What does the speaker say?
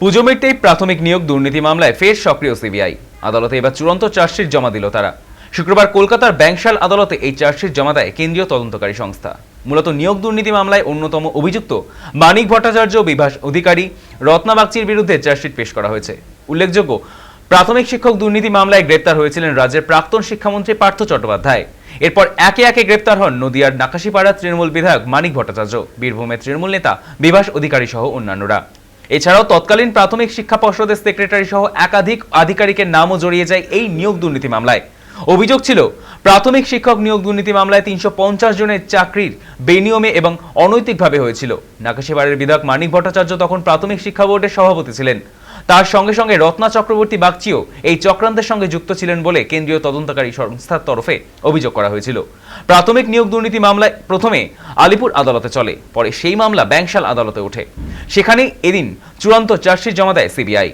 পুজো মিটতেই প্রাথমিক নিয়োগ দুর্নীতি মামলায় ফের সক্রিয় সিবিআই। আদালতে এবার চূড়ান্ত চার্জশিট জমা দিল তারা। শুক্রবার কলকাতার ব্যাংশাল আদালতে এই চার্জশিট জমা দেয় কেন্দ্রীয় তদন্তকারী সংস্থা। মূলত নিয়োগ দুর্নীতি মামলায় অন্যতম অভিযুক্ত মানিক ভট্টাচার্য, বিভাস অধিকারী, রত্না বাগচির বিরুদ্ধে চার্জশিট পেশ করা হয়েছে। উল্লেখযোগ্য, প্রাথমিক শিক্ষক দুর্নীতি মামলায় গ্রেপ্তার হয়েছিলেন রাজ্যের প্রাক্তন শিক্ষামন্ত্রী পার্থ চট্টোপাধ্যায়। এরপর একে একে গ্রেপ্তার হন নদিয়ার নাকাশিপাড়া তৃণমূল বিধায়ক মানিক ভট্টাচার্য, বীরভূমের তৃণমূল নেতা বিভাস অধিকারী সহ অন্যান্যরা। এছাড়াও তৎকালীন প্রাথমিক শিক্ষা পর্ষদের সেক্রেটারি সহ একাধিক আধিকারিকের নামও জড়িয়ে যায় এই নিয়োগ দুর্নীতি মামলায়। অভিযোগ ছিল, প্রাথমিক শিক্ষক নিয়োগ দুর্নীতি মামলায় তিনশো পঞ্চাশ জনের চাকরির বেনিয়মে এবং অনৈতিকভাবে হয়েছিল। নাকাশিবাড়ির বিধায়ক মানিক ভট্টাচার্য তখন প্রাথমিক শিক্ষা বোর্ডের সভাপতি ছিলেন। তার সঙ্গে সঙ্গে রত্না চক্রবর্তী বাগচিও এই চক্রান্তের সঙ্গে যুক্ত ছিলেন বলে কেন্দ্রীয় তদন্তকারী সংস্থার তরফে অভিযোগ করা হয়েছিল। প্রাথমিক নিয়োগ দুর্নীতি মামলায় প্রথমে আলিপুর আদালতে চলে, পরে সেই মামলা ব্যাংশাল আদালতে ওঠে। সেখানেই এদিন চূড়ান্ত চার্জশিট জমা দেয় সিবিআই।